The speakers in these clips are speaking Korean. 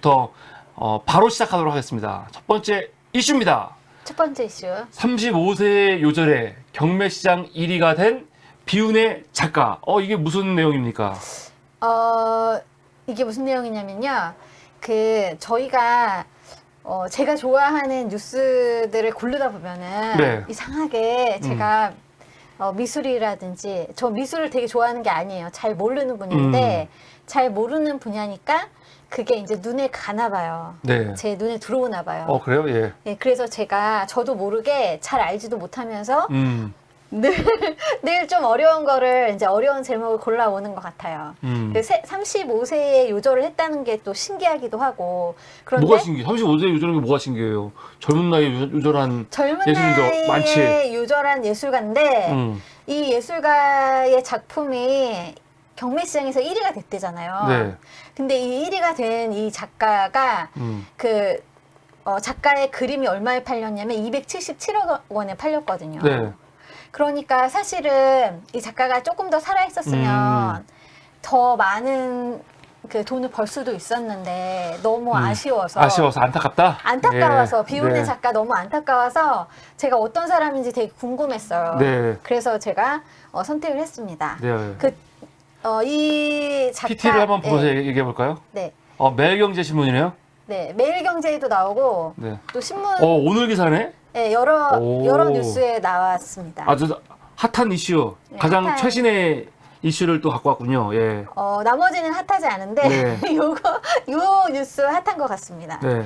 이제부터 어, 바로 시작하도록 하겠습니다. 첫 번째 이슈입니다. 첫 번째 이슈. 35세 요절에 경매시장 1위가 된 비운의 작가. 어 이게 무슨 내용입니까? 어, 이게 무슨 내용이냐면요. 그, 저희가, 어, 제가 좋아하는 뉴스들을 고르다 보면은 네. 이상하게 제가 어, 미술이라든지 저 미술을 되게 좋아하는 게 아니에요. 잘 모르는 분인데 잘 모르는 분야니까 그게 이제 눈에 가나 봐요. 네. 제 눈에 들어오나 봐요. 어 그래요? 예. 네, 그래서 제가 저도 모르게 잘 알지도 못하면서 음. 늘늘좀 어려운 거를 이제 어려운 제목을 골라오는 것 같아요. 음. 그 세- 35세에 요절을 했다는 게 또 신기하기도 하고 그런데 뭐가 신기해? 35세 요절한 게 뭐가 신기해요? 젊은 나이에 요- 요절한 젊은 예술인도 나이에 많지. 요절한 예술가인데 음. 이 예술가의 작품이 경매 시장에서 1위가 됐대잖아요. 네. 근데 이 1위가 된 이 작가가 음. 그 어, 작가의 그림이 얼마에 팔렸냐면 277억 원에 팔렸거든요. 네. 그러니까 사실은 이 작가가 조금 더 살아 있었으면 음. 더 많은 그 돈을 벌 수도 있었는데 너무 음. 아쉬워서 아쉬워서 안타깝다. 안타까워서 예. 비운의 네. 작가 너무 안타까워서 제가 어떤 사람인지 되게 궁금했어요. 네. 그래서 제가 어, 선택을 했습니다. 네. 그, 어, 이 작가. PT를 한번 보면서 네, 얘기해 볼까요? 네. 어, 매일경제 신문이네요. 네. 매일경제에도 나오고 네. 또 신문 어, 오늘 기사네. 네, 여러 오. 여러 뉴스에 나왔습니다. 아주 핫한 이슈. 네, 가장 핫한. 최신의 이슈를 또 갖고 왔군요. 예. 어, 나머지는 핫하지 않은데 네. 요거 요 뉴스 핫한 것 같습니다. 네.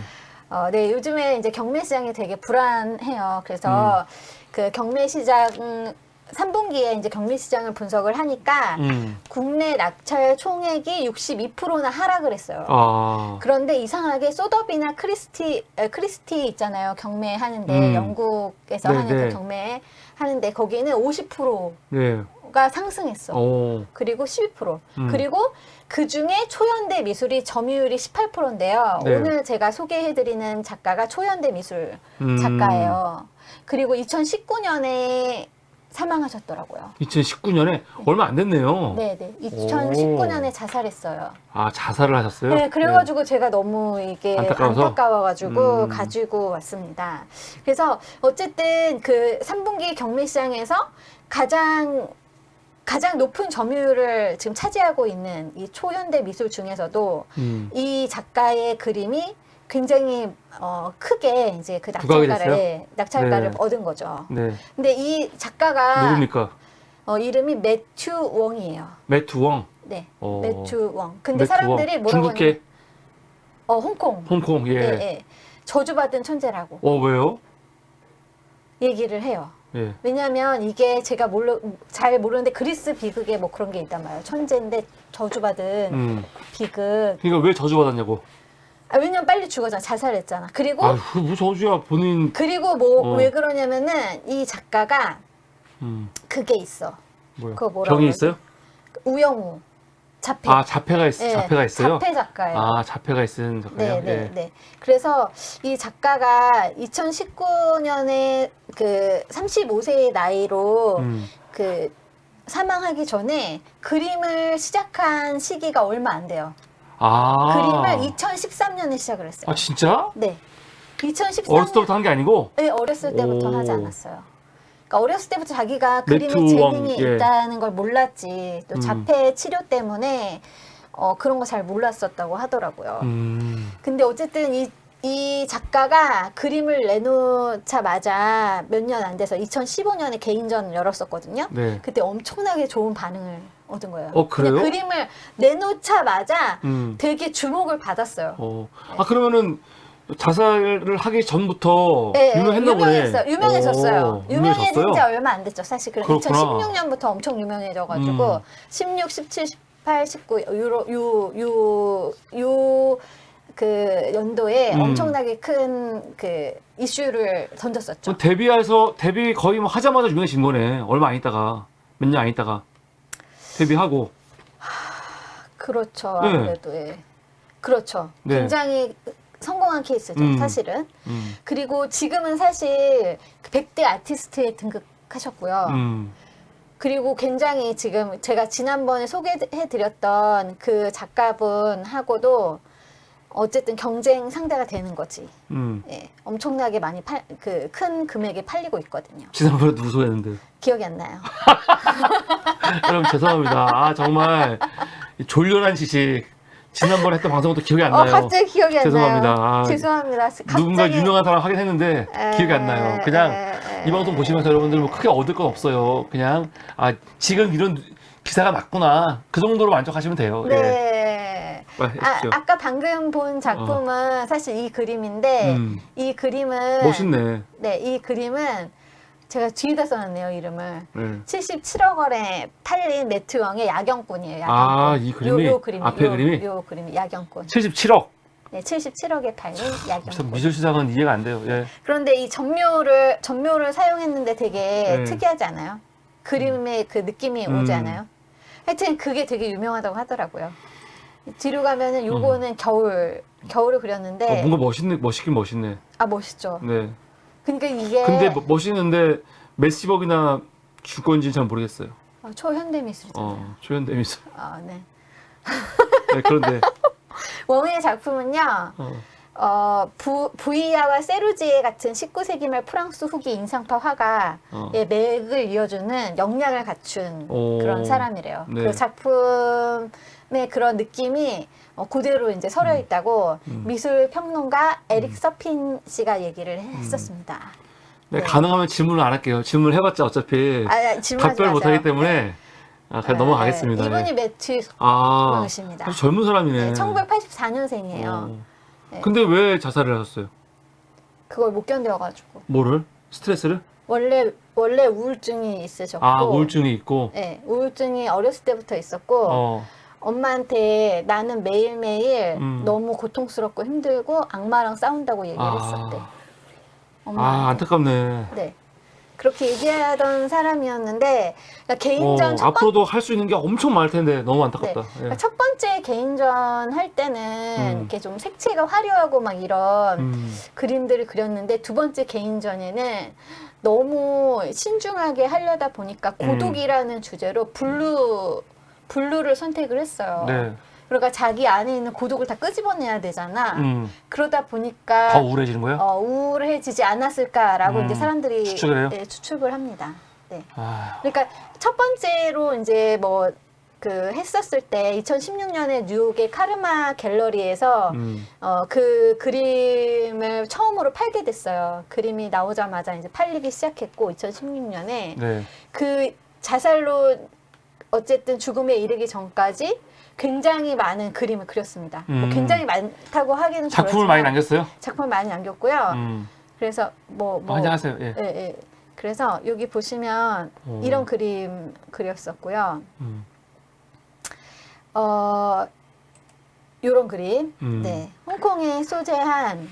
어, 네, 요즘에 이제 경매 시장이 되게 불안해요. 그래서 그 경매 시장 3분기에 이제 경매 시장을 분석을 하니까 음. 국내 낙찰 총액이 62%나 하락을 했어요. 아. 그런데 이상하게 소더비나 크리스티 에, 크리스티 있잖아요. 경매 하는데 음. 영국에서 네, 하는 네. 그 경매 하는데 거기는 50%가 네. 상승했어. 오. 그리고 12%. 음. 그리고 그 중에 초현대 미술이 점유율이 18%인데요. 네. 오늘 제가 소개해드리는 작가가 초현대 미술 음. 작가예요. 그리고 2019년에 사망하셨더라고요. 2019년에 얼마 안 됐네요. 네, 네. 2019년에 자살했어요. 아, 자살을 하셨어요? 네, 그래가지고 제가 너무 이게 안타까워서? 안타까워 가지고 음. 가지고 왔습니다. 그래서 어쨌든 그 3분기 경매 시장에서 가장 가장 높은 점유율을 지금 차지하고 있는 이 초현대 미술 중에서도 음. 이 작가의 그림이 굉장히 어, 크게 이제 그 부각이 낙찰가를 됐어요? 낙찰가를 네. 얻은 거죠. 네. 근데 이 작가가 누굽니까? 어, 이름이 매튜 웡이에요. 매트 웡. 네, 어. 매튜 웡. 근데 매트 사람들이 웡. 뭐라고 중국계 하냐면 어, 홍콩. 홍콩. 예. 예, 예. 저주받은 천재라고 어, 왜요? 얘기를 해요. 예. 왜냐하면 이게 제가 몰라, 잘 모르는데 그리스 비극에 뭐 그런 게 있단 말이에요. 천재인데 저주받은 음. 비극. 그러니까 왜 저주받았냐고. 아, 왜냐면 빨리 죽어잖아. 자살했잖아. 그리고 아, 그뭐 저주야. 본인 그리고 뭐 어. 왜 그러냐면은 이 작가가 음. 그게 있어. 뭐야? 그거 뭐라고 병이 그러지? 있어요? 우영우 자폐. 아, 자폐가 있, 예, 자폐가 있어요? 자폐 작가예요. 아, 자폐가 있은 작가예요? 네, 네, 예. 네. 그래서 이 작가가 2019년에 그 35세의 나이로 음. 그 사망하기 전에 그림을 시작한 시기가 얼마 안 돼요. 아. 그림을 2013년에 시작을 했어요. 아, 진짜? 네. 2013년 어렸을 때부터 한 게 아니고? 네, 어렸을 때부터 오. 하지 않았어요. 그러니까 어렸을 때부터 자기가 그림에 왕, 재능이 예. 있다는 걸 몰랐지. 또 음. 자폐 치료 때문에 어, 그런 거 잘 몰랐었다고 하더라고요. 음. 근데 어쨌든 이, 이 작가가 그림을 내놓자마자 몇 년 안 돼서 2015년에 개인전 열었었거든요. 네. 그때 엄청나게 좋은 반응을 얻은 거예요. 어, 그래요? 그림을 내놓자마자 음. 되게 주목을 받았어요. 어. 아, 그러면은 자살을 하기 전부터 네, 유명했나 보네. 유명했어요. 유명해졌어요. 오, 유명해진 지 유명해졌어요? 얼마 안 됐죠. 사실 그래 그렇구나. 2016년부터 엄청 유명해져가지고 음. 16, 17, 18, 19 유로 유유유 그 연도에 음. 엄청나게 큰 그 이슈를 던졌었죠. 뭐 데뷔해서 데뷔 거의 뭐 하자마자 유명해진 거네. 얼마 안 있다가 몇 년 안 있다가 데뷔하고 그렇죠. 네. 아무래도 예. 그렇죠. 네. 굉장히 성공한 케이스죠. 음. 사실은. 음. 그리고 지금은 사실 그 100대 아티스트에 등극하셨고요. 음. 그리고 굉장히 지금 제가 지난번에 소개해드렸던 그 작가분하고도 어쨌든 경쟁 상대가 되는 거지. 음. 예, 엄청나게 많이 팔, 그 큰 금액에 팔리고 있거든요. 지난번에 누구 소개했는데? 기억이 안 나요. 여러분 죄송합니다. 아 정말 이 졸렬한 지식 지난번에 했던 방송도 기억이 안 어, 나요. 갑자기 기억이 안 죄송합니다. 나요. 아, 죄송합니다. 갑자기 누군가 유명한 사람 하긴 했는데 에, 기억이 안 나요. 그냥 에, 에, 이 방송 보시면서 여러분들 뭐 크게 얻을 건 없어요. 그냥 아 지금 이런 기사가 맞구나 그 정도로 만족하시면 돼요. 예. 네. 빨리 아. 아까 방금 본 작품은 사실 이 그림인데 어. 음, 이 그림은 멋있네. 네, 이 그림은 제가 뒤에다 써놨네요 이름을. 네. 77억 원에 팔린 매트왕의 야경꾼이에요. 야경꾼. 아, 이 그림이? 요, 요 그림이 앞에 요, 그림이? 요 그림이 야경꾼. 77억. 네, 77억에 팔린 참 야경꾼. 미술 시장은 이해가 안 돼요. 예. 그런데 이 전묘를 전묘를 사용했는데 되게 네. 특이하지 않아요? 그림의 그 느낌이 오지 음. 않아요? 하여튼 그게 되게 유명하다고 하더라고요. 뒤로 가면은 요거는 겨울 겨울을 그렸는데 음. 어, 뭔가 멋있네, 멋있긴 멋있네. 아 멋있죠. 네. 그러니까 이게 근데 뭐- 멋있는데 몇십억이나 줄 건지는 잘 모르겠어요. 어, 초현대 미술이잖아요. 어, 조현대 미술. 아, 네. 네, 그런데 웡의 작품은요. 어, 어, 부, 부이아와 세루지에 같은 19세기 말 프랑스 후기 인상파 화가의 어. 맥을 이어주는 역량을 갖춘 오. 그런 사람이래요. 네. 그 작품의 그런 느낌이 어, 그대로 이제 서려 있다고 음. 미술 평론가 에릭 서핀 씨가 얘기를 했었습니다. 네, 네. 가능하면 질문을 안 할게요. 질문을 해봤자 어차피 아, 아, 질문하지 답변을 못하기 마세요. 때문에 아, 그냥 네. 넘어가겠습니다. 이분이 네. 매튜 아, 분이십니다. 아주 젊은 사람이네. 네, 1984년생이에요. 어. 네. 근데 왜 자살을 하셨어요? 그걸 못 견뎌가지고 뭐를? 스트레스를? 원래 원래 우울증이 있으셨고 아, 우울증이 있고. 네, 우울증이 어렸을 때부터 있었고 어. 엄마한테 나는 매일매일 음. 너무 고통스럽고 힘들고 악마랑 싸운다고 얘기를 했었대. 아, 엄마한테. 아, 안타깝네. 네. 그렇게 얘기하던 사람이었는데 그러니까 개인전 어, 첫, 번, 앞으로도 할 수 있는 게 엄청 많을 텐데 너무 안타깝다. 예. 그러니까 첫 번째 개인전 할 때는 음. 이렇게 좀 색채가 화려하고 막 이런 음, 그림들을 그렸는데 두 번째 개인전에는 너무 신중하게 하려다 보니까 음. 고독이라는 주제로 블루 블루를 선택을 했어요. 네. 그러니까 자기 안에 있는 고독을 다 끄집어내야 되잖아. 음, 그러다 보니까 더 우울해지는 거예요? 어, 우울해지지 않았을까라고 음, 이제 사람들이 추측을 해요? 네, 추측을 합니다. 네. 아, 그러니까 첫 번째로 이제 뭐 그 했었을 때 2016년에 뉴욕의 카르마 갤러리에서 음, 어, 그 그림을 처음으로 팔게 됐어요. 그림이 나오자마자 이제 팔리기 시작했고 2016년에 네. 그 자살로 어쨌든 죽음에 이르기 전까지 굉장히 많은 그림을 그렸습니다. 뭐 음. 굉장히 많다고 하기는 작품을 많이 남겼어요? 작품을 많이 남겼고요. 음. 그래서 뭐뭐 많이 하세요. 예. 예, 예. 그래서 여기 보시면 오. 이런 그림 그렸었고요. 음, 어 요런 그림. 음. 네. 홍콩에 소재한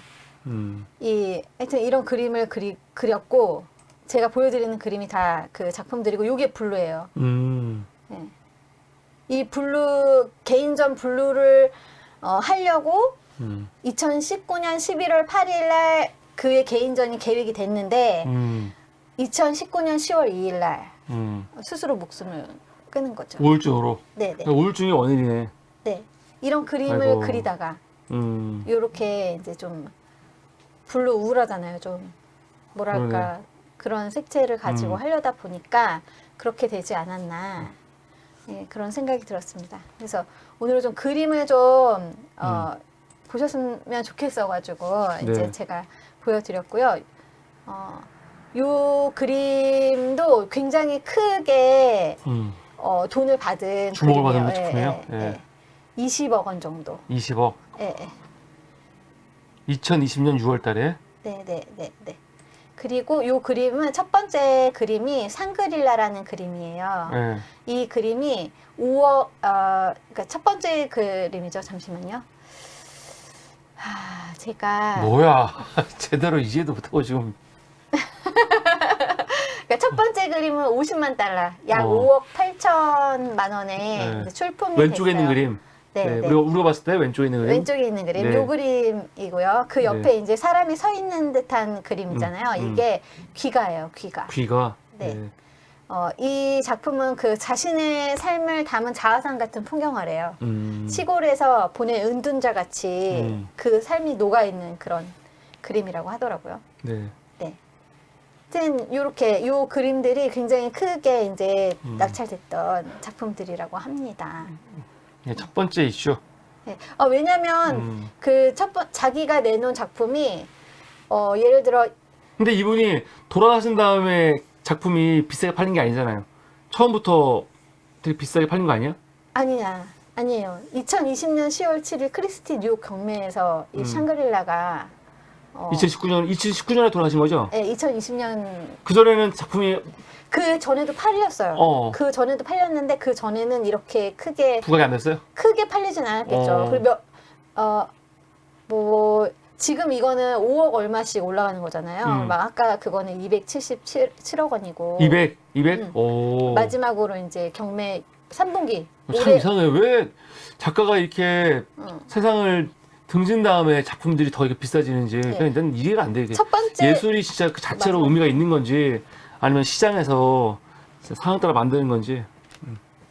음, 이 하여튼 이런 그림을 그리, 그렸고 제가 보여드리는 그림이 다 그 작품들이고 요게 블루예요. 음, 네. 이 블루 개인전 블루를 어, 하려고 음, 2019년 11월 8일 날 그의 개인전이 계획이 됐는데 음, 2019년 10월 2일 날 음. 스스로 목숨을 끊은 거죠. 우울증으로. 네, 네. 우울증이 원인이네. 네. 이런 그림을 아이고. 그리다가 음, 요렇게 이제 좀 블루 우울하잖아요. 좀 뭐랄까 그런 색채를 가지고 음. 하려다 보니까 그렇게 되지 않았나 예, 그런 생각이 들었습니다. 그래서 오늘은 좀 그림을 좀 어, 보셨으면 좋겠어가지고 이제 음. 네. 제가 보여드렸고요. 어, 요 그림도 굉장히 크게 음. 어, 돈을 받은 주목을 받은 그림이에요. 작품이에요? 예. 20억 원 정도. 20억. 예, 예. 2020년 6월 달에. 네, 네, 네, 네. 그리고 요 그림은 첫 번째 그림이 상그릴라라는 그림이에요. 예. 이 그림이 5억, 어, 그러니까 첫 번째 그림이죠. 잠시만요. 하, 제가 뭐야. 제대로 이해도 못하고 지금. 그러니까 첫 번째 그림은 50만 달러, 약 어. 5억 8천만 원에 네. 출품이 왼쪽에 있는 됐어요. 그림. 네, 네, 네. 우리가, 우리가 봤을 때 왼쪽에 있는 그림. 왼쪽에 있는 그림, 네. 요 그림이고요. 그 옆에 이제 사람이 서 있는 듯한 그림이잖아요. 음, 음. 이게 귀가예요, 귀가. 귀가. 네. 네. 어, 이 작품은 그 자신의 삶을 담은 자화상 같은 풍경화래요. 음. 시골에서 보낸 은둔자 같이 음. 그 삶이 녹아 있는 그런 그림이라고 하더라고요. 네. 네. 하여튼 요렇게 요 그림들이 굉장히 크게 이제 음. 낙찰됐던 작품들이라고 합니다. 네, 첫 번째 이슈. 네. 어, 왜냐면 음. 그첫 번 자기가 내놓은 작품이 어, 예를 들어 근데 이분이 돌아가신 다음에 작품이 비싸게 팔린 게 아니잖아요. 처음부터 되게 비싸게 팔린 거 아니야? 아니야. 아니에요. 2020년 10월 7일 크리스티 뉴욕 경매에서 이 음. 샹그릴라가 어, 2019년 2019년에 돌아가신 거죠? 네, 2020년 그 전에는 작품이 그 전에도 팔렸어요. 어. 그 전에도 팔렸는데 그 전에는 이렇게 크게 부각이 안 됐어요? 크게 팔리진 않았겠죠. 어. 그리고 몇, 어뭐 지금 이거는 5억 얼마씩 올라가는 거잖아요. 음. 막 아까 그거는 277억 원이고 200, 200? 음. 오. 마지막으로 이제 경매 3분기 참 이상해. 왜 작가가 이렇게 어. 세상을 등진 다음에 작품들이 더 이렇게 비싸지는지 네. 그냥 난 이해가 안 돼. 이게 첫 번째 예술이 진짜 그 자체로 맞아. 의미가 있는 건지 아니면 시장에서 상황 따라 만드는 건지.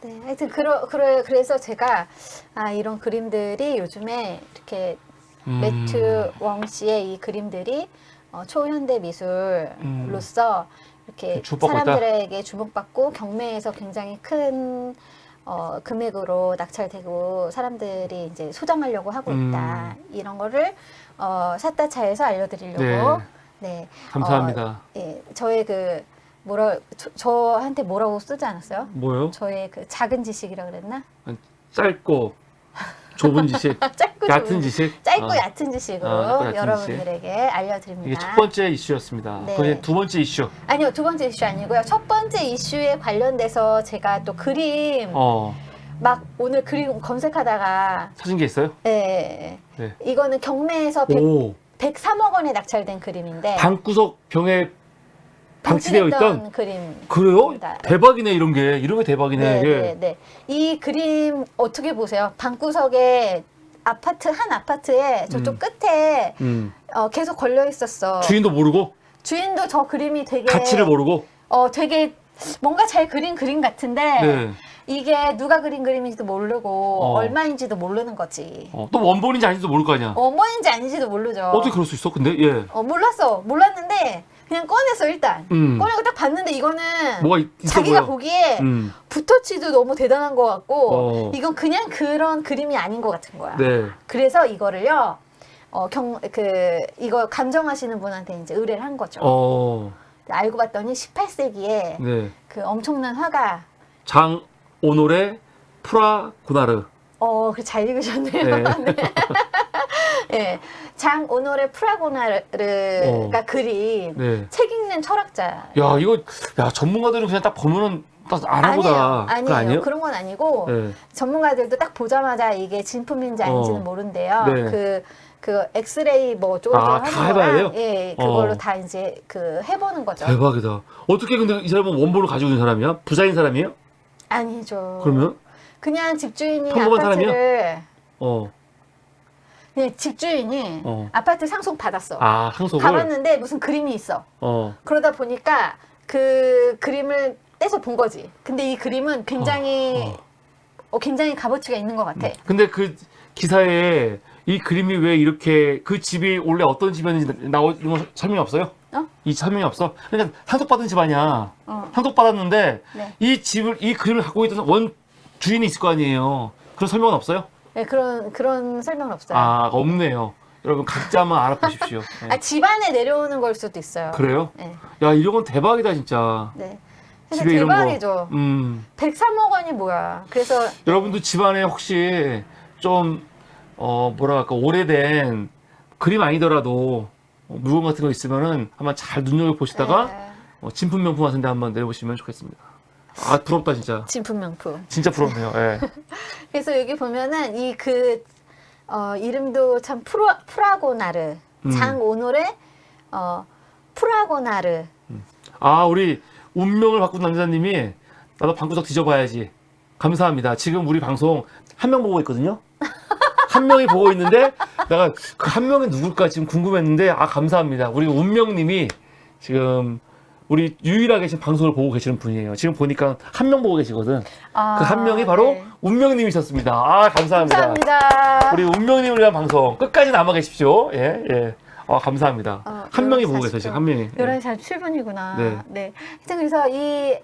네, 하여튼 그러, 그래, 그래서 제가 아, 이런 그림들이 요즘에 이렇게 음. 매튜 웡 씨의 이 그림들이 어, 초현대 미술로서 이렇게 음. 주목받고 있다? 사람들에게 주목받고 경매에서 굉장히 큰 어, 금액으로 낙찰되고 사람들이 이제 소장하려고 하고 음. 있다 이런 거를 어, 샀다 차에서 알려드리려고 네, 감사합니다. 예, 저의 그 뭐라 저, 저한테 뭐라고 쓰지 않았어요? 뭐요? 저의 그 작은 지식이라 그랬나? 짧고 좁은 지식, 짧고 얕은 좁은 지식. 짧고 어. 얕은 지식으로 어, 짧고 얕은 여러분들에게 알려드립니다. 이게 첫 번째 이슈였습니다. 네. 그게 두 번째 이슈. 아니요 두 번째 이슈 아니고요. 첫 번째 이슈에 관련돼서 제가 또 그림 어, 막 오늘 그림 검색하다가 찾은 게 있어요? 예, 네. 이거는 경매에서 100, 오, 103억 원에 낙찰된 그림인데 방구석 병에 방치되어 있던. 그림. 그래요? 네. 대박이네 이런 게 이런 게 대박이네. 네, 이게. 네, 네. 이 그림 어떻게 보세요? 방구석에 아파트 한 아파트에 저쪽 음. 끝에 음. 어, 계속 걸려 있었어. 주인도 모르고 주인도 저 그림이 되게 가치를 모르고. 어 되게 뭔가 잘 그린 그림 같은데 네. 이게 누가 그린 그림인지도 모르고 어. 얼마인지도 모르는 거지. 어, 또 원본인지 아닌지도 모를 거 아니야. 어, 뭐인지 아닌지도 모르죠. 어. 떻게 그럴 수 있어? 근데 예. 어, 몰랐어. 몰랐는데 그냥 꺼냈어 일단. 음. 꺼내고 딱 봤는데 이거는 뭐가 있, 있어 자기가 보여. 보기에 음. 붓터치도 너무 대단한 것 같고 어. 이건 그냥 그런 그림이 아닌 것 같은 거야. 네. 그래서 이거를요. 어, 경, 그, 이거 감정하시는 분한테 이제 의뢰를 한 거죠. 어. 알고 봤더니 18세기에 네. 그 엄청난 화가 장 오노레 프라 고나르. 어, 그 잘 읽으셨네요. 네. 네. 예. 장 오노레 프라고나르가 어. 그린 네. 책 읽는 철학자. 야, 이거 야, 전문가들은 그냥 딱 보면은 딱 알아보다. 아니에요. 아니에요. 그런 건 아니고 네. 전문가들도 딱 보자마자 이게 진품인지 아닌지는 어. 모른대요. 네. 그, 그 엑스레이 뭐 어쩌고 아, 저쩌고 하는 해봐야 거랑, 돼요? 예, 그걸로 어. 다 이제 그 해보는 거죠. 대박이다. 어떻게 근데 이 사람은 원본을 가지고 있는 사람이야? 부자인 사람이에요? 아니죠. 그러면 그냥 집주인이 평범한 아파트를 어. 그냥 집주인이 어. 아파트 상속 받았어. 아, 상속을 가봤는데 무슨 그림이 있어. 어. 그러다 보니까 그 그림을 떼서 본 거지. 근데 이 그림은 굉장히 어, 어. 어, 굉장히 값어치가 있는 것 같아. 근데 그 기사에 이 그림이 왜 이렇게 그 집이 원래 어떤 집이었는지 나오 이런 거 설명이 없어요? 어? 이 설명이 없어. 그러니까 상속받은 집 아니야. 어. 상속받았는데 네. 이 집을 이 그림을 갖고 있던 원 주인이 있을 거 아니에요. 그런 설명은 없어요? 네, 그런 그런 설명은 없어요. 아 없네요. 여러분 각자만 알아보십시오. 네. 아, 집안에 내려오는 걸 수도 있어요. 그래요? 네. 야 이런 건 대박이다 진짜. 네. 그래서 집에 이런 거. 대박이죠. 음. 103억 원이 뭐야. 그래서 여러분도 집안에 혹시 좀 어, 뭐라 할까 오래된 그림 아니더라도 어, 물건 같은 거 있으면은 한번 잘 눈여겨 보시다가 네, 어, 진품 명품 같은 데 한번 내보시면 좋겠습니다. 아 부럽다 진짜. 진품 명품. 진짜 부럽네요. 예. 그래서 여기 보면은 이 그 어, 이름도 참 프로, 프라고나르 음. 장오노레 어, 프라고나르 아 우리 운명을 바꾼 남자님이 나도 방구석 뒤져봐야지. 감사합니다. 지금 우리 방송 한 명 보고 있거든요. 한 명이 보고 있는데 내가 그 한 명이 누굴까 지금 궁금했는데 아 감사합니다. 우리 운명님이 지금 우리 유일하게 지금 방송을 보고 계시는 분이에요. 지금 보니까 한 명 보고 계시거든. 아, 그 한 명이 바로 네. 운명님이셨습니다. 아 감사합니다. 감사합니다. 우리 운명님을 위한 방송 끝까지 남아 계십시오. 예 예. 아 감사합니다. 어, 한 명이 보고 11시 계세요 지금 한 명이. 예. 11시 47분이구나. 네. 네. 하여튼 그래서 이,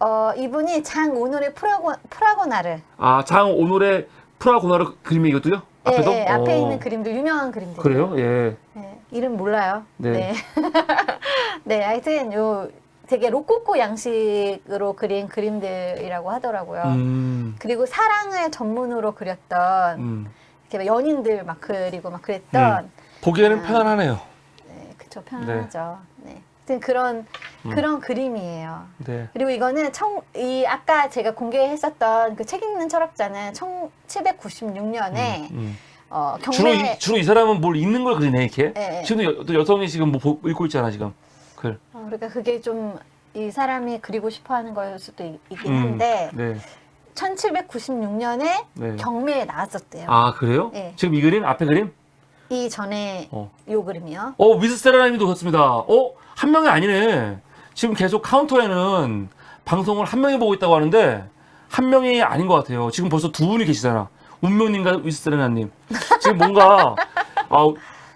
어, 이분이 장오늘의 프라고, 프라고나르. 아 장 오늘의 프라고나르 그림이 이것도요? 앞에도? 예, 예, 앞에 어. 있는 그림들, 유명한 그림들. 그래요? 예. 네, 이름 몰라요. 네. 네. 네, 하여튼 요 되게 로코코 양식으로 그린 그림들이라고 하더라고요. 음. 그리고 사랑을 전문으로 그렸던 음. 이렇게 막 연인들 막 그리고 막 그랬던 보기에는 아. 편안하네요. 네, 그쵸 편하죠. 네. 하여튼 그런 음. 그런 그림이에요. 네. 그리고 이거는 청, 이 아까 제가 공개했었던 그 책 읽는 철학자는 1796년에 음. 어, 주로 경매 이, 주로 이 사람은 뭘 읽는 걸 그리네 이렇게. 예, 예. 지금도 여, 또 여성이 지금 뭐 보- 읽고 있잖아 지금. 글. 어, 그러니까 그게 좀 이 사람이 그리고 싶어하는 걸 수도 있, 긴 음. 한데 네. 1796년에 네. 경매에 나왔었대요. 아 그래요? 예. 지금 이 그림 앞에 그림? 이 전에 어. 요 그림이요. 어 미스세라님도 그렇습니다. 어한 명이 아니네. 지금 계속 카운터에는 방송을 한 명이 보고 있다고 하는데 한 명이 아닌 것 같아요. 지금 벌써 두 분이 계시잖아. 운명님과 위스세라님. 지금 뭔가 아,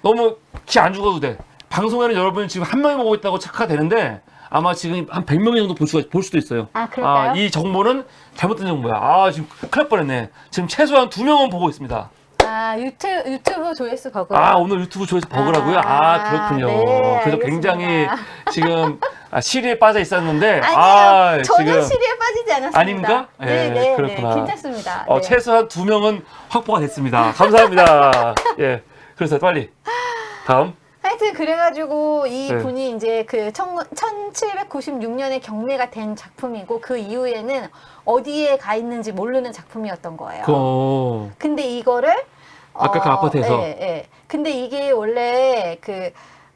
너무 기 안 죽어도 돼. 방송에는 여러분이 지금 한 명이 보고 있다고 착각가 되는데 아마 지금 한 100명 정도 볼 수가 볼 수도 있어요. 아, 그럴까요? 이 정보는 잘못된 정보야. 아 지금 큰일 날 뻔했네. 지금 최소한 두 명은 보고 있습니다. 아, 유튜, 유튜브 조회수 버그. 아 오늘 유튜브 조회수 버그라고요? 아, 아, 그렇군요. 네, 그래서 알겠습니다. 굉장히 지금 아, 시리에 빠져 있었는데 아니에요. 아, 전혀 지금 시리에 빠지지 않았습니다. 아닙니까? 네, 예, 네, 네, 그렇구나. 괜찮습니다. 어, 네. 최소한 두 명은 확보가 됐습니다. 감사합니다. 예, 그래서 빨리 다음 하여튼 그래가지고 이 네. 분이 이제 그 1796년에 경매가 된 작품이고 그 이후에는 어디에 가 있는지 모르는 작품이었던 거예요. 그 근데 이거를 아까 그 아파트에서? 예, 예. 근데 이게 원래 그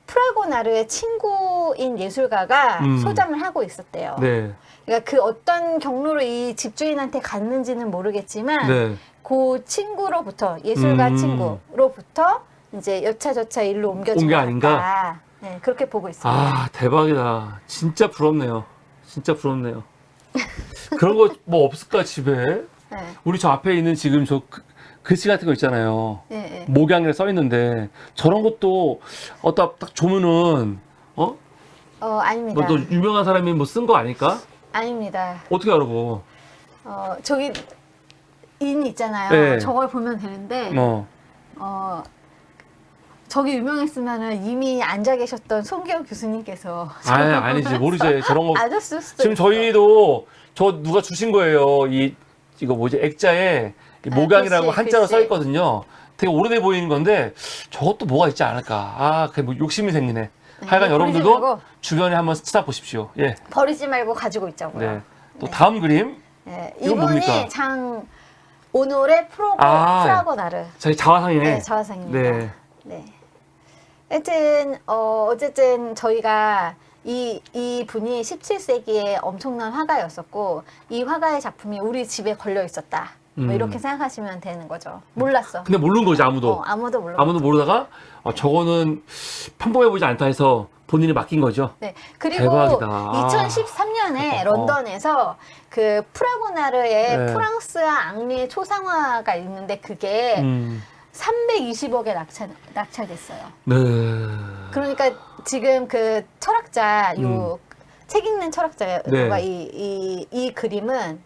프라고나르의 친구인 예술가가 음. 소장을 하고 있었대요. 네, 그러니까 그 어떤 경로로 이 집주인한테 갔는지는 모르겠지만 네, 그 친구로부터 예술가 음. 친구로부터 이제 여차저차 일로 옮겨진 온게 것 아닌가? 같다. 네, 그렇게 보고 있습니다. 아 대박이다. 진짜 부럽네요. 진짜 부럽네요. 그런 거 뭐 없을까 집에? 네, 우리 저 앞에 있는 지금 저 그- 글씨 같은 거 있잖아요. 네, 네. 목양이라 써 있는데 저런 것도 어디다 딱 조면은 어? 어 아닙니다. 뭐또 유명한 사람이 뭐 쓴 거 아닐까? 아닙니다. 어떻게 알아 그거? 어 저기 인 있잖아요. 네. 저걸 보면 되는데 어. 어 저기 유명했으면은 이미 앉아 계셨던 송기영 교수님께서 아 아니지 모르지 저런 거. 아셨을 수도 지금 있어. 저희도 저 누가 주신 거예요. 이 이거 뭐지 액자에 이 아, 한자로. 써 있거든요. 되게 오래돼 보이는 건데 저것도 뭐가 있지 않을까? 아, 그게 뭐 욕심이 생기네. 네, 하여간 버리지 여러분들도 말고, 주변에 한번 찾아보십시오. 예. 버리지 말고 가지고 있자고요. 네. 또 네. 다음 그림. 네, 이건 이분이 뭡니까? 장 오노레 프로고 아. 프라고 나르 저희 자화상이네. 네, 자화상입니다. 네. 네. 하여튼 어 어쨌든 저희가 이, 이 분이 17세기에 엄청난 화가였었고 이 화가의 작품이 우리 집에 걸려 있었다. 뭐 음. 이렇게 생각하시면 되는 거죠. 몰랐어. 근데 모르는 거지 아무도. 어, 아무도 몰라. 아무도 모르다가 어, 저거는 평범해 보이지 않다 해서 본인이 맡긴 거죠. 네. 그리고 대박이다. 아. 2013년에 어. 런던에서 그 프라고나르의 네. 프랑스와 앙리의 초상화가 있는데 그게 음. 320억에 낙찰, 낙찰됐어요. 네. 그러니까 지금 그 철학자 요 책 읽는 철학자가 음. 네. 이, 이, 이 그림은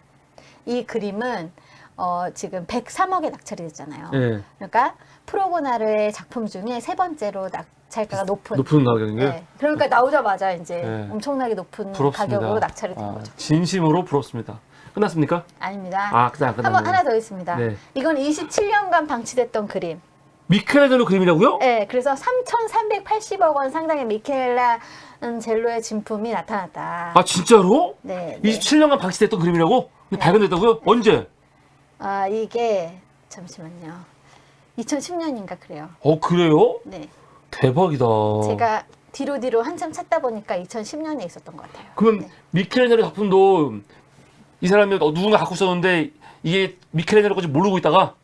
이 그림은 어 지금 103억에 낙찰이 됐잖아요. 예. 그러니까 프로고나르의 작품 중에 세 번째로 낙찰가가 높은. 높은 가격인 게 네. 그러니까 나오자마자 이제 네. 엄청나게 높은 부럽습니다. 가격으로 낙찰이 된 아, 거죠. 진심으로 부럽습니다. 끝났습니까? 아닙니다. 아, 그냥 안 한번. 하나 더 있습니다. 네. 이건 27년간 방치됐던 그림. 미켈란젤로 그림이라고요? 네, 그래서 3,380억 원 상당의 미켈란젤로의 진품이 나타났다. 아 진짜로? 네, 네. 27년간 방치됐던 그림이라고? 근데 발견됐다고요? 언제? 아 이게 잠시만요. 2010년인가 그래요. 어 그래요? 네, 대박이다. 제가 뒤로 뒤로 한참 찾다 보니까 2010년에 있었던 것 같아요. 그럼 네. 미켈란젤로 작품도 이 사람이 어, 누군가 갖고 있었는데 이게 미켈란젤로 까지 모르고 있다가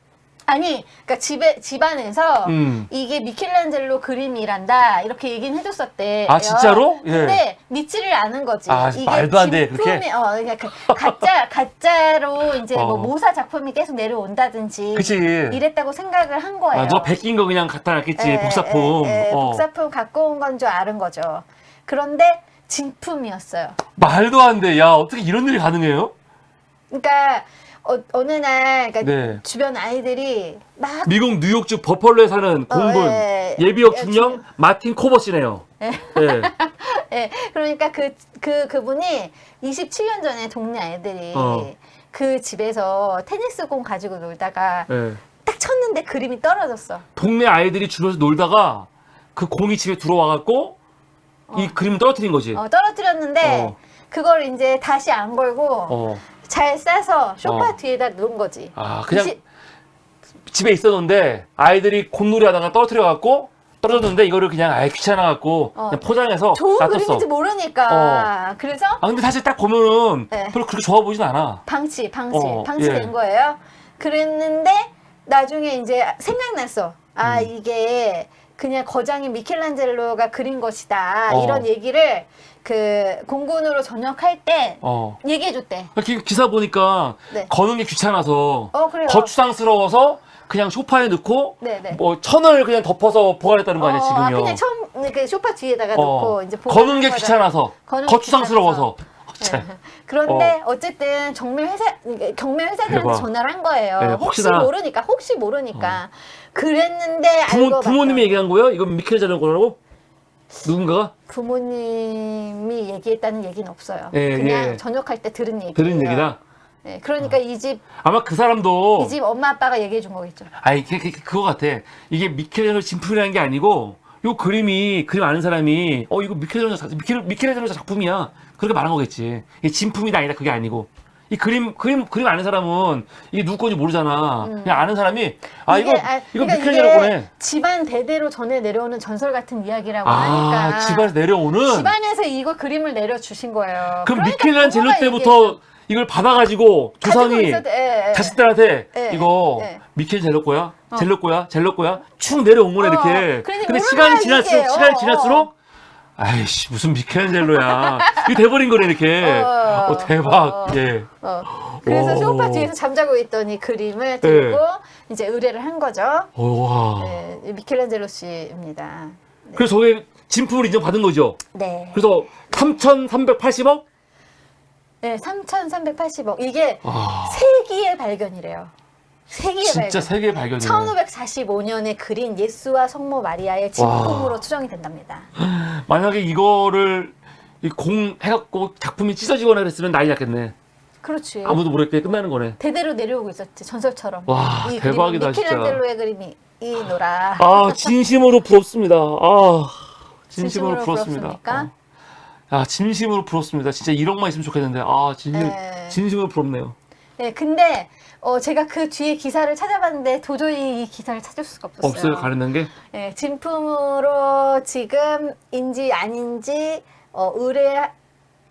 아니, 그러니까 집에 집안에서 음. 이게 미켈란젤로 그림이란다 이렇게 얘기는 해줬었대. 아, 진짜로? 예. 근데 믿지를 않은 거지. 아, 말도 안 돼, 그렇게? 진품이- 어, 그러니까 그 가짜 가짜로 이제 뭐 어. 모사 작품이 계속 내려온다든지 그치. 이랬다고 생각을 한 거예요. 아, 누가 베낀 거 그냥 갖다 놨겠지. 예, 복사품. 예, 예, 어. 복사품 갖고 온 건 줄 아는 거죠. 그런데 진품이었어요. 말도 안 돼. 야, 어떻게 이런 일이 가능해요? 그러니까 어, 어느 날 그러니까 네. 주변 아이들이 막 미국 뉴욕주 버펄로에 사는 공군 예. 예비역 예, 중령 마틴 코버시네요. 예. 예, 그러니까 그, 그, 그분이 27년 전에 동네 아이들이 어. 그 집에서 테니스 공 가지고 놀다가 예. 딱 쳤는데 그림이 떨어졌어. 동네 아이들이 주변에서 놀다가 그 공이 집에 들어와갖고 이 그림을 떨어뜨린 거지. 어, 떨어뜨렸는데 어. 그걸 이제 다시 안 걸고 어. 잘 싸서 소파 어. 뒤에다 놓은 거지. 아, 그냥 이시- 집에 있었는데 아이들이 공놀이 하다가 떨어뜨려 갖고 떨어졌는데 이거를 그냥 아예 귀찮아 갖고 어. 그냥 포장해서 좋은 놔뒀어. 그림인지 모르니까. 그래서 아, 근데 사실 딱 보면은 네. 별로 그렇게 좋아 보이진 않아. 방치, 방치, 어, 방치된 예. 거예요. 그랬는데 나중에 이제 생각났어. 아 음. 이게 그냥 거장인 미켈란젤로가 그린 것이다. 어. 이런 얘기를 그 공군으로 전역할 때 어. 얘기해줬대. 기, 기사 보니까 네. 거는 게 귀찮아서 어 그래요. 거추장스러워서 그냥 소파에 넣고 네네. 뭐 천을 그냥 덮어서 보관했다는 거 아니야 어, 지금요. 그냥 처음 그 소파 뒤에다가 어. 놓고 이제 거는 게 보관한 귀찮아서 거는 게 거추장스러워서. 참. 네. 그런데 어. 쨌든 경매 회사 경매 회사들한테 대박. 전화를 한 거예요. 네, 혹시 혹시나. 어. 모르니까 혹시 모르니까 그랬는데 부모, 알고 부모님이 얘기한 거예요? 이건 미켈자는 거라고? 누군가가? 부모님이 얘기했다는 얘기는 없어요. 예, 그냥 예. 전역할 때 들은 얘기. 들은 얘기다. 네, 그러니까 이 집 이 집 아마 그 사람도 엄마 아빠가 얘기해 준 거겠죠. 아니 그, 그, 그거 같아. 이게 미켈란젤로 진품이라는 게 아니고 요 그림이 그림 아는 사람이 어 이거 미켈란젤로 작- 미켈 미켈란젤로 작품이야. 그렇게 말한 거겠지. 이게 진품이 다 아니다 그게 아니고. 이 그림 그림 그림 아는 사람은 이게 누구 건지 모르잖아. 그냥 아는 사람이 아 이거 아, 이거 그러니까 미켈란젤로 이게 거네. 집안 대대로 전해 내려오는 전설 같은 이야기라고 아 하니까 집안에서 내려오는. 집안에서 이거 그림을 내려 주신 거예요. 그럼 그러니까 미켈란젤로 부모가 때부터. 이걸 받아가지고 가지고 조상이 있어도- 예, 예. 자식들한테 예, 이거 예. 미켈 거야, 젤로 거야, 젤로 거야 쭉 내려온 거네 어, 이렇게. 그러니 근데 모르는 시간이 지날수록. 시간이 어, 지날수록 아이씨 무슨 미켈란젤로야 이게 돼버린 거네 이렇게. 어, 어, 대박. 어. 예. 어. 그래서 오. 소파 뒤에서 잠자고 있더니 그림을 들고 이제 의뢰를 한 거죠. 오, 와. 네, 미켈란젤로 씨입니다. 그래서 저게 진품을 인정받은 거죠. 네. 그래서 3,380억? 네, 3,380억. 이게 아, 세기의 발견이래요. 세기의 진짜 발견. 세계 발견이네. 1545년에 그린 예수와 성모 마리아의 진품으로 추정이 된답니다. 만약에 이거를 이 공 해갖고 작품이 찢어지거나 그랬으면 난리 났겠네. 그렇지. 아무도 모르게 끝나는 거네. 대대로 내려오고 있었지 전설처럼. 와, 이 대박이다, 진짜. 미켈란젤로의 그림이 이 노라. 아 진심으로 부럽습니다. 아 진심으로, 진심으로 부럽습니다. 부럽습니까? 어. 아 진심으로 부럽습니다. 진짜 1억만 있으면 좋겠는데 아 진심 네. 진심으로 부럽네요. 네, 근데 어, 제가 그 뒤에 기사를 찾아봤는데 도저히 이 기사를 찾을 수가 없었어요. 없어요 가르는 게. 네, 진품으로 지금 인지 아닌지 어, 의뢰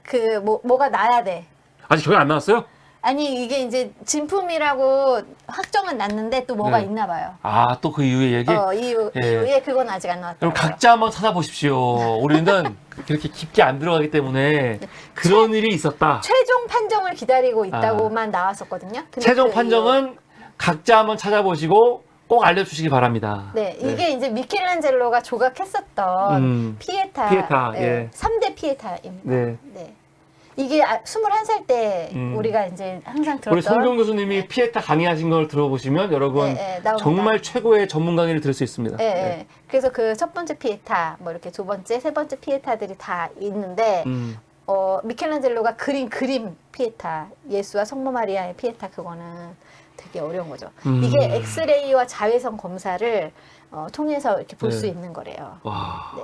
그 뭐, 뭐가 나야 돼. 아직 저희 안 나왔어요? 아니 이게 이제 진품이라고 확정은 났는데 또 뭐가 네. 있나 봐요. 아 또 그 이후의 얘기. 어, 이유, 예. 이유에 그건 아직 안 나왔다. 그럼 각자 한번 찾아보십시오. 우리는 그렇게 깊게 안 들어가기 때문에 그런 일이 있었다. 최종 판정을 기다리고 있다고만 나왔었거든요. 근데 아. 최종 그 판정은 각자 한번 찾아보시고 꼭 알려주시기 바랍니다. 네, 이게 이제 미켈란젤로가 조각했었던 음. 피에타, 피에타, 네, 예. 3대 피에타입니다. 네. 네. 이게 아, 21살 때 음. 우리가 이제 항상 들었던 우리 송경 교수님이 피에타 강의하신 걸 들어보시면 여러분 네, 네. 정말 최고의 전문 강의를 들을 수 있습니다. 예, 네. 예. 그래서 그 첫 번째 피에타, 뭐 이렇게 두 번째, 세 번째 피에타들이 다 있는데, 음. 어, 미켈란젤로가 그린 그림 피에타, 예수와 성모 마리아의 피에타 그거는 되게 어려운 거죠. 음. 이게 엑스레이와 자외선 검사를 어, 통해서 이렇게 볼 네. 수 있는 거래요. 와. 네.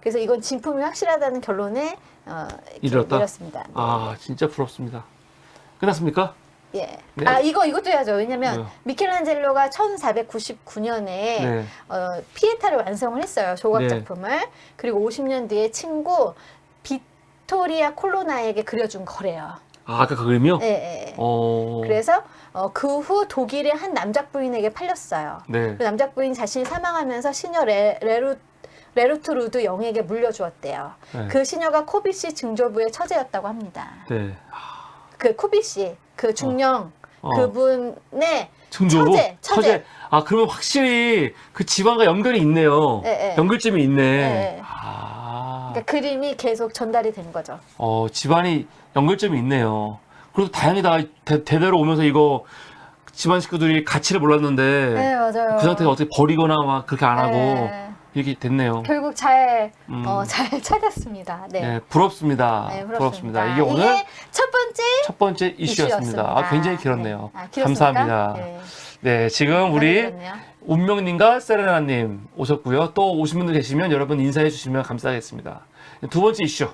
그래서 이건 진품이 확실하다는 결론에 어, 이르렀다? 내렸습니다. 네. 아 진짜 부럽습니다. 끝났습니까? 예. 네. 아 이거 이것도 해야죠. 왜냐면 뭐요? 미켈란젤로가 1499년에 네. 어, 피에타를 완성을 했어요. 조각 네. 작품을. 그리고 50년 뒤에 친구 비토리아 콜로나에게 그려준 거래요. 아, 아까 그 그림이요? 예, 예. 어. 그래서 어, 그 후 독일의 한 남자 부인에게 팔렸어요. 네. 그 남자 부인 자신이 사망하면서 시녀 레, 레루 레루트 루드 영에게 물려주었대요. 네. 그 시녀가 코비시 증조부의 처제였다고 합니다. 네. 그 코비시 그 중령 어. 그분의 증조부? 처제, 처제. 아, 그러면 확실히 그 집안과 연결이 있네요. 예, 예. 연결점이 있네. 예. 아. 그러니까 그림이 계속 전달이 된 거죠. 어, 집안이 연결점이 있네요. 그래도 다행이다. 대, 대대로 오면서 이거 집안 식구들이 가치를 몰랐는데 네, 맞아요. 그 상태에서 어떻게 버리거나 막 그렇게 안 하고 네. 이렇게 됐네요. 결국 잘, 음. 어, 잘 찾았습니다. 네. 네, 부럽습니다. 네, 부럽습니다. 이게 오늘 첫 번째 첫 번째 이슈였습니다. 아, 굉장히 길었네요. 네. 아, 길었습니까? 감사합니다. 네. 네, 지금 우리. 운명님과 세레나님 오셨고요. 또 오신 분들 계시면 여러분 인사해 주시면 감사하겠습니다. 두 번째 이슈